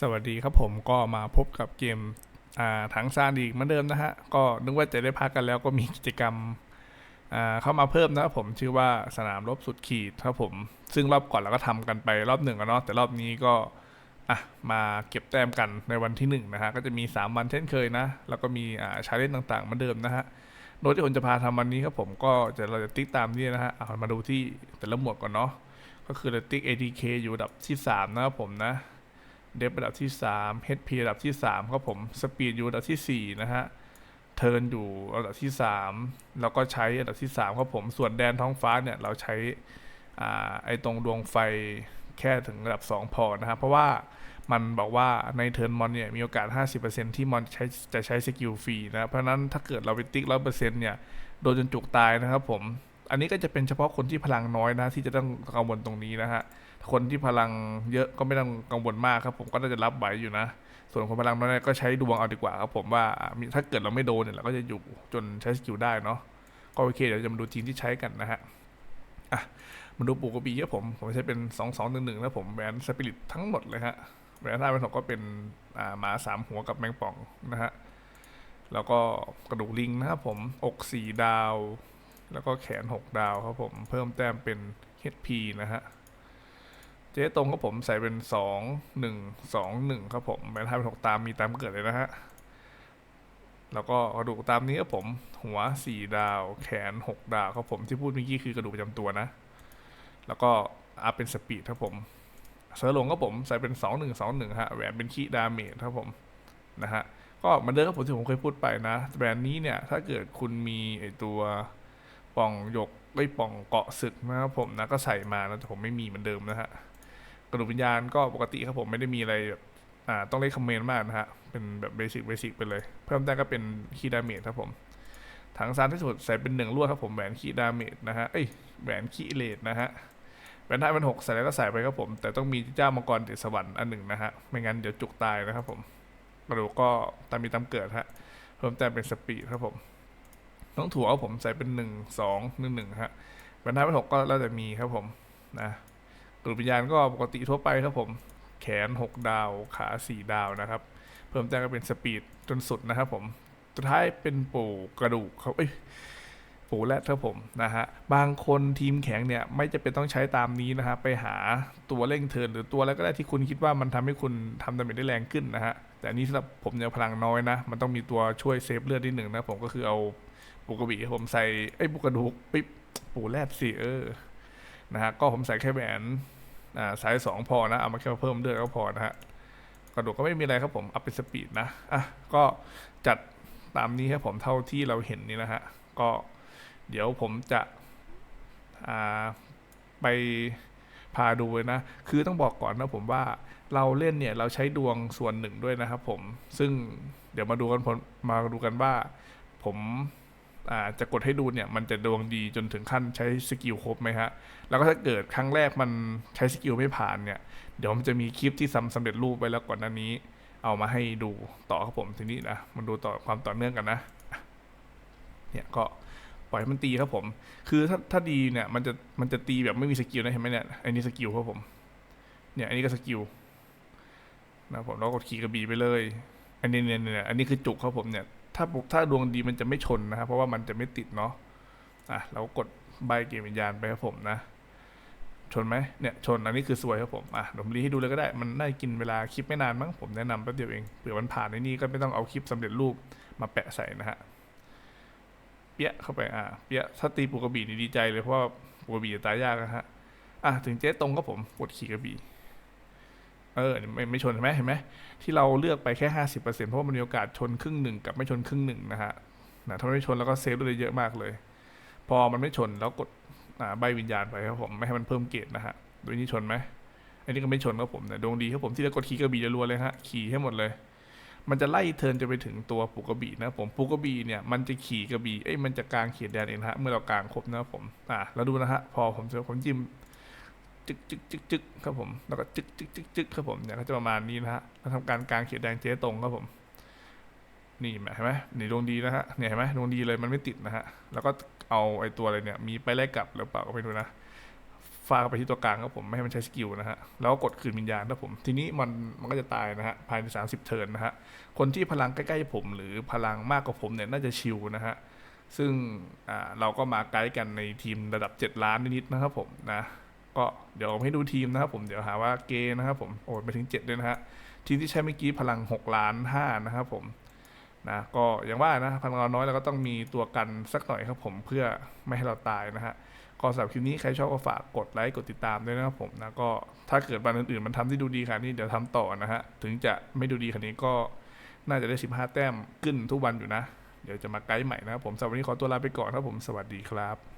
สวัสดีครับผมก็มาพบกับเกมอ่าถังซานอีกเหมือนเดิมนะฮะ ก็นึกว่าจะได้พักกันแล้วก็มีกิจกรรมอ่าเข้ามาเพิ่มนะครับผมชื่อว่าสนามรบสุดขีดครับผม ซึ่งรอบก่อนเราก็ทำกันไปรอบหนึ่งอะเนาะแต่รอบนี้ก็อะมาเก็บแต้มกันในวันที่หนึ่งนะฮะก็จะมี 3 วันเช่นเคยนะ แล้วก็มีอ่าชาเลนจ์ต่างๆเหมือนเดิมนะฮะโดยที่ผมจะพาทำวันนี้ครับผมก็จะเราจะติ๊กตามนี่นะฮะเอามาดูที่แต่ละหมวดก่อนเนาะก็คือเราติ๊ก ATK อยู่ดับที่สามนะครับผมนะ เดฟระดับที่ 3 HP ระดับที่ 3 ครับผมสปีดอยู่ระดับที่ 4 นะฮะเทิร์นอยู่ระดับที่ 3 แล้วก็ใช้ระดับที่ 3 ครับผมส่วนแดนท้องฟ้าเนี่ย เราใช้อ่าไอตรงดวงไฟแค่ถึงระดับ 2 พอนะฮะเพราะว่ามันบอกว่าในเทิร์นมอนเนี่ยมีโอกาส 50%ที่มอนใช้จะใช้สกิลฟรีนะเพราะฉะนั้นถ้าเกิดเราไปติ๊ก 100%เนี่ย โดนจนจุกตายนะครับผม อันนี้ก็จะเป็นเฉพาะคนที่พลังน้อยนะ ที่จะต้องกังวลตรงนี้นะฮะ คนที่พลังเยอะก็ไม่ต้องกังวลมากครับ ผมก็น่าจะรับไหวอยู่นะ ส่วนคนพลังน้อยก็ใช้ดวงเอาดีกว่าครับผมว่าถ้าเกิดเราไม่โดนเนี่ยเราก็จะอยู่จนใช้สกิลได้เนาะ ก็โอเคเดี๋ยวจะมาดูทีมที่ใช้กันนะฮะ อะมาดูปูกระบี่ครับผม ผมใช้เป็น2 2 1 1แล้วผมแหวนสปิริตทั้งหมดเลยฮะแหวนท่าเป็นหกก็เป็นอ่าหมาสามหัวกับแมงป่องนะฮะ แล้วก็กระดูกลิงนะครับผม อกสี่ดาว แล้วก็แขนหกดาวครับผมเพิ่มแต้มเป็น HP นะฮะ เจ๊ตรงครับผมใส่เป็นสองหนึ่งสองหนึ่งครับผมแม้ถ้าเป็นหกตามมีตามเกิดเลยนะฮะ แล้วก็กระดูกตามนี้ครับผม หัวสี่ดาว แขนหกดาวครับผมที่พูดเมื่อกี้คือกระดูกประจำตัวนะ แล้วก็อัพเป็นสปีดครับผมเสือหลงครับผมใส่เป็นสองหนึ่งสองหนึ่งฮะแหวนเป็นคีดาเมจครับผมนะฮะก็มันเดิมครับผมที่ผมเคยพูดไปนะแบรนด์นี้เนี่ยถ้าเกิดคุณมีไอตัว ป่องหยกไอยป่องเกาะศึกนะครับผมนะก็ใส่มานะแต่ผมไม่มีเหมือนเดิมนะฮะกระดูกวิญญาณก็ปกติครับผมไม่ได้มีอะไรแบบอ่าต้องเล่นคอมเมนต์มากนะฮะเป็นแบบเบสิกเบสิกไปเลย เพิ่มแต้มก็เป็นคีดาเมจครับผมถังซานที่สุดใส่เป็นหนึ่งลวดครับผมแหวนคีดาเมจนะฮะเอ้ยแหวนคีเลดนะฮะแหวนท้ายเป็นหกใส่แล้วก็ใส่ไปครับผม แต่ต้องมีเจ้ามังกรเดชสวรรค์อันหนึ่งนะฮะไม่งั้นเดี๋ยวจุกตายนะครับผมกระดูกก็ตามมีตามเกิดฮะเพิ่มแต้มเป็นสปีดครับผม น้องถั่วครับผมใส่เป็นหนึ่งสองหนึ่งหนึ่งฮะแหวนท้ายเป็นหกก็แล้วแต่มีครับผมนะกระดูกวิญญาณก็ปกติทั่วไปครับผม แขน 6 ดาวขา4ดาวนะครับ เพิ่มแต้มก็เป็นสปีดจนสุดนะครับผมสุดท้ายเป็นปู่กระดูกเขาเอ้ยปู่แรดครับผมนะฮะบางคนทีมแข็งเนี่ยไม่จะเป็นต้องใช้ตามนี้นะฮะไปหาตัวเร่งเทิร์นหรือตัวอะไรก็ได้ที่คุณคิดว่ามันทำให้คุณทำดาเมจได้แรงขึ้นนะฮะแต่อันนี้สำหรับผมเนี่ยพลังน้อยนะ มันต้องมีตัวช่วยเซฟเลือดนิดหนึ่งนะผมก็คือเอา ปูกระบี่ผมใส่ไอ้ยปูกระดูกปิ๊บปูแรดสิเออนะฮะก็ผมใส่แค่แหวนอ่าสายสองพอนะ เอามาแค่เพิ่มเลือดก็พอนะฮะกระดูกก็ไม่มีอะไรครับผมอัพเป็นสปีดนะอะก็จัดตามนี้ครับผมเท่าที่เราเห็นนี่นะฮะก็เดี๋ยวผมจะอ่าไปพาดูเลยนะ คือต้องบอกก่อนนะผมว่าเราเล่นเนี่ยเราใช้ดวงส่วนหนึ่งด้วยนะครับผม ซึ่งเดี๋ยวมาดูกันผลมาดูกันว่าผม จะกดให้ดูเนี่ยมันจะดวงดีจนถึงขั้นใช้สกิลครบไหมฮะ แล้วก็ถ้าเกิดครั้งแรกมันใช้สกิลไม่ผ่านเนี่ย เดี๋ยวมันจะมีคลิปที่สำสำเร็จรูปไปแล้วก่อนหน้านี้ เอามาให้ดูต่อครับผมทีนี้นะมันดูต่อความต่อเนื่องกันนะ เนี่ยก็ปล่อยมันตีครับผม คือถ้าถ้าดีเนี่ยมันจะมันจะตีแบบไม่มีสกิลนะเห็นไหมเนี่ย อันนี้สกิลครับผม เนี่ยอันนี้ก็สกิลนะผมแล้วกดขี่กระบี่ไปเลย อันนี้เนี่ยอันนี้คือจุกครับผมเนี่ย ถ้าปกถ้าดวงดีมันจะไม่ชนนะครับ เพราะว่ามันจะไม่ติดเนาะอะเราก็กดใบเกมวิญญาณไปครับผมนะ ชนไหมเนี่ยชนอันนี้คือสวยครับผมอะผมรีให้ดูเลยก็ได้ มันน่าจะกินเวลาคลิปไม่นานมั้งผมแนะนำแป๊บเดียวเองเผื่อมันผ่านในนี่ก็ไม่ต้องเอาคลิปสำเร็จรูปมาแปะใส่นะฮะเปี้ยเข้าไปอะเปี้ยถ้าตีปูกระบี่นี่ดีใจเลยเพราะว่าปูกระบี่จะตายยากนะฮะอะถึงเจ๊ตรงก็ผมกดขี่กระบี่ เออไม่ไม่ชนเห็นไหมเห็นไหมที่เราเลือกไปแค่ห้าสิบเปอร์เซ็นต์เพราะว่ามันมีโอกาสชนครึ่งหนึ่งกับไม่ชนครึ่งหนึ่งนะฮะนะถ้าไม่ชนแล้วก็เซฟได้เยอะมากเลย พอมันไม่ชนแล้วกดอ่าใบวิญญาณไปครับผมไม่ให้มันเพิ่มเกรดนะฮะดยนี้ชนไหมอันนี้ก็ไม่ชนครับผมเนี่ยดวงดีครับผมที่เรากดขี่กระบี่รัวเลยฮะขี่ให้หมดเลย มันจะไล่เทินจะไปถึงตัวปูกระบี่นะผมปูกระบี่เนี่ยมันจะขี่กระบี่เอ้ยมันจะกลางเขียดแดนเองฮะเมื่อเรากลางครบนะผมอ่าแล้วดูนะฮะพอผมเจอผมจิ้ม จึกจึกจึกจึกครับผม แล้วก็จึกจึกจึกจึกครับผมเนี่ยก็จะประมาณนี้นะฮะแล้วทำการกลางเขียดแดงเจ๊ตรงครับผม นี่เห็นไหมนี่ดวงดีนะฮะเนี่ยเห็นไหมดวงดีเลยมันไม่ติดนะฮะ แล้วก็เอาไอ้ตัวอะไรเนี่ย มีไปแลกกลับหรือเปล่าก็ไม่รู้นะฟาดไปที่ตัวกลางครับผมไม่ให้มันใช้สกิลนะฮะแล้วก็กดคืนวิญญาณครับผม ทีนี้มันมันก็จะตายนะฮะภายใน 30 เทิร์นนะฮะคนที่พลังใกล้ๆผม หรือพลังมากกว่าผมเนี่ยน่าจะชิลนะฮะซึ่งอ่าเราก็มาไกด์กันในทีมระดับ 7 ล้านนิดๆนะครับผมนะ ก็เดี๋ยวผมให้ดูทีมนะครับผมเดี๋ยวหาว่าเกนะครับผมโอ้ไปถึง 7 ด้วยนะฮะทีมที่ใช้เมื่อกี้พลัง 6 ล้าน 5 นะครับผมนะก็อย่างว่านะพลังเราน้อยเราก็ต้องมีตัวกันสักหน่อยครับผมเพื่อไม่ให้เราตายนะฮะก็สำหรับคลิปนี้ใครชอบก็ฝากกดไลค์กดติดตามด้วยนะครับผมนะก็ถ้าเกิดวันอื่นๆมันทำที่ดูดีขนาดนี้เดี๋ยวทำต่อนะฮะถึงจะไม่ดูดีขนนี้ก็น่าจะได้ 15 แต้มขึ้นทุกวันอยู่นะ เดี๋ยวจะมาไกด์ใหม่นะครับผมสำหรับวันนี้ขอตัวลาไปก่อนครับผมสวัสดีครับ